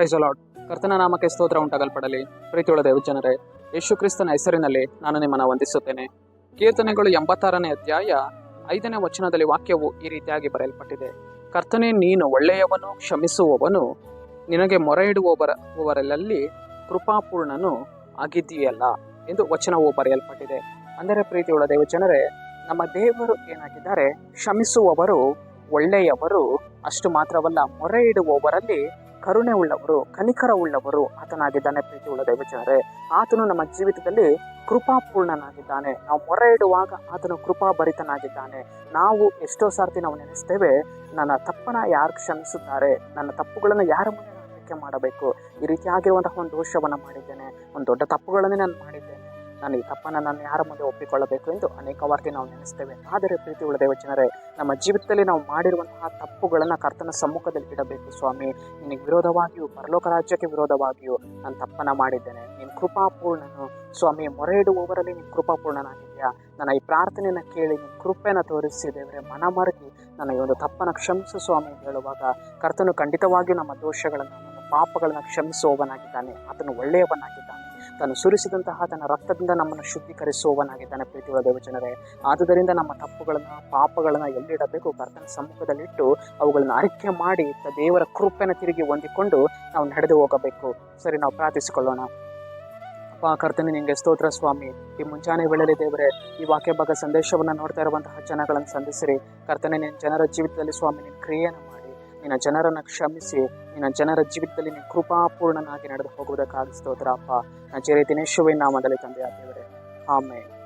Price ಅಲಾಡ್ ಕರ್ತನ ನಾಮಕ್ಕೆ ಸ್ತೋತ್ರ ಉಂಟಾಗಲ್ಪಡಲಿ. ಪ್ರೀತಿಯುಳ್ಳ ದೇವಜನರೇ, ಯೇಸು ಕ್ರಿಸ್ತನ ಹೆಸರಿನಲ್ಲಿ ನಾನು ನಿಮ್ಮನ್ನು ವಂದಿಸುತ್ತೇನೆ. ಕೀರ್ತನೆಗಳು ಎಂಬತ್ತಾರನೇ ಅಧ್ಯಾಯ ಐದನೇ ವಚನದಲ್ಲಿ ವಾಕ್ಯವು ಈ ರೀತಿಯಾಗಿ ಬರೆಯಲ್ಪಟ್ಟಿದೆ. ಕರ್ತನೆ, ನೀನು ಒಳ್ಳೆಯವನು, ಕ್ಷಮಿಸುವವನು, ನಿನಗೆ ಮೊರೆ ಇಡುವವರಲ್ಲಿ ಕೃಪಾಪೂರ್ಣನು ಆಗಿದ್ದೀಯಲ್ಲ ಎಂದು ವಚನವು ಬರೆಯಲ್ಪಟ್ಟಿದೆ. ಅಂದರೆ ಪ್ರೀತಿಯುಳ್ಳ ದೇವಜನರೇ, ನಮ್ಮ ದೇವರು ಏನಾಗಿದ್ದಾರೆ? ಕ್ಷಮಿಸುವವರು, ಒಳ್ಳೆಯವರು ಅಷ್ಟು ಮಾತ್ರವಲ್ಲ ಮೊರೆ ಇಡುವವರಲ್ಲಿ ಕರುಣೆ ಉಳ್ಳವರು ಕನಿಕರ ಉಳ್ಳವರು ಆತನಾಗಿದ್ದಾನೆ ಪ್ರೀತಿ ಉಳ್ಳ ದೈವಚಾರೆ ಆತನು ನಮ್ಮ ಜೀವಿತದಲ್ಲಿ ಕೃಪಾಪೂರ್ಣನಾಗಿದ್ದಾನೆ. ನಾವು ಮೊರೆ ಇಡುವಾಗ ಆತನು ಕೃಪಾಭರಿತನಾಗಿದ್ದಾನೆ. ನಾವು ಎಷ್ಟೋ ಸಾರ್ತಿ ನಾವು ನೆನೆಸ್ತೇವೆ, ನನ್ನ ತಪ್ಪನ ಯಾರು ಕ್ಷಮಿಸುತ್ತಾರೆ, ನನ್ನ ತಪ್ಪುಗಳನ್ನು ಯಾರ ಮುಂದೆ ಮಾಡಬೇಕು? ಈ ರೀತಿಯಾಗಿರುವಂತಹ ಒಂದು ದೋಷವನ್ನು ಮಾಡಿದ್ದೇನೆ, ಒಂದು ದೊಡ್ಡ ತಪ್ಪುಗಳನ್ನೇ ನಾನು ಮಾಡಿದ್ದೇನೆ. ನಾನು ಈ ತಪ್ಪನ್ನು ನಾನು ಯಾರ ಮುಂದೆ ಒಪ್ಪಿಕೊಳ್ಳಬೇಕು ಎಂದು ಅನೇಕ ವಾರ್ತೆ ನಾವು ನೆನೆಸ್ತೇವೆ. ಆದರೆ ಪ್ರೀತಿ ಉಳ್ಳ ಯೋಚನೆ ನಮ್ಮ ಜೀವಿತದಲ್ಲಿ ನಾವು ಮಾಡಿರುವಂತಹ ತಪ್ಪುಗಳನ್ನು ಕರ್ತನ ಸಮ್ಮುಖದಲ್ಲಿ ಇಡಬೇಕು ಸ್ವಾಮಿ. ನಿನಗೆ ವಿರೋಧವಾಗಿಯೂ, ಪರಲೋಕ ರಾಜ್ಯಕ್ಕೆ ವಿರೋಧವಾಗಿಯೂ ನಾನು ತಪ್ಪನ್ನು ಮಾಡಿದ್ದೇನೆ. ನೀನು ಕೃಪಾಪೂರ್ಣನು. ಸ್ವಾಮಿ ಮೊರೆ ಇಡುವವರಲ್ಲಿ ನೀನು ಕೃಪಾಪೂರ್ಣನಾಗಿದೆಯಾ ನನ್ನ ಈ ಪ್ರಾರ್ಥನೆಯನ್ನು ಕೇಳಿ ನಿನ್ನ ಕೃಪೆಯನ್ನು ತೋರಿಸಿ ದೇವರೇ, ಮನ ಮರಗಿ ನನ್ನ ಒಂದು ತಪ್ಪನ್ನು ಕ್ಷಮಿಸು ಸ್ವಾಮಿ ಹೇಳುವಾಗ, ಕರ್ತನು ಖಂಡಿತವಾಗಿಯೂ ನಮ್ಮ ದೋಷಗಳನ್ನು ಪಾಪಗಳನ್ನು ಕ್ಷಮಿಸುವವನಾಗಿದ್ದಾನೆ. ಅದನ್ನು ಒಳ್ಳೆಯವನಾಗಿದ್ದಾನೆ. ತಾನು ಸುರಿಸಿದಂತಹ ತನ್ನ ರಕ್ತದಿಂದ ನಮ್ಮನ್ನು ಶುದ್ಧೀಕರಿಸುವವನಾಗಿದ್ದಾನೆ ಪ್ರೀತಿಯುಳ್ಳ ದೇವಜನರೇ. ಆದುದರಿಂದ ನಮ್ಮ ತಪ್ಪುಗಳನ್ನು, ಪಾಪಗಳನ್ನು ಎಲ್ಲಿಡಬೇಕು? ಕರ್ತನ ಸಮ್ಮುಖದಲ್ಲಿಟ್ಟು ಅವುಗಳನ್ನು ಅರಿಕೆ ಮಾಡಿ ದೇವರ ಕೃಪೆನ ತಿರುಗಿ ಹೊಂದಿಕೊಂಡು ನಾವು ನಡೆದು ಹೋಗಬೇಕು. ಸರಿ, ನಾವು ಪ್ರಾರ್ಥಿಸಿಕೊಳ್ಳೋಣ. ಅಪ್ಪ, ಕರ್ತನೆ ನಿಮಗೆ ಸ್ತೋತ್ರ ಸ್ವಾಮಿ. ಈ ಮುಂಚಾನೆ ವೇಳೆಯಲ್ಲಿ ದೇವರೇ, ಈ ವಾಕ್ಯ ಭಾಗ ಸಂದೇಶವನ್ನು ನೋಡ್ತಾ ಇರುವಂತಹ ಜನಗಳನ್ನು ಸಂಧಿಸಿರಿ. ಕರ್ತನೆ, ನಿನ್ನ ಜನರ ಜೀವಿತದಲ್ಲಿ ಸ್ವಾಮಿ, ನಿನ್ನ ಕ್ರಿಯೆಯನ್ನು ನಿನ್ನ ಜನರನ್ನು ಕ್ಷಮಿಸಿ, ನಿನ್ನ ಜನರ ಜೀವಿತದಲ್ಲಿ ನೀನು ಕೃಪಾಪೂರ್ಣನಾಗಿ ನಡೆದು ಹೋಗುವುದಕ್ಕಾಗಿ ಸ್ತೋತ್ರ, ಅಪ್ಪ. ದಿನೇಶ್ವರಿ ನಾಮದಲ್ಲಿ ದೇವರೇ. ಆಮೇಲೆ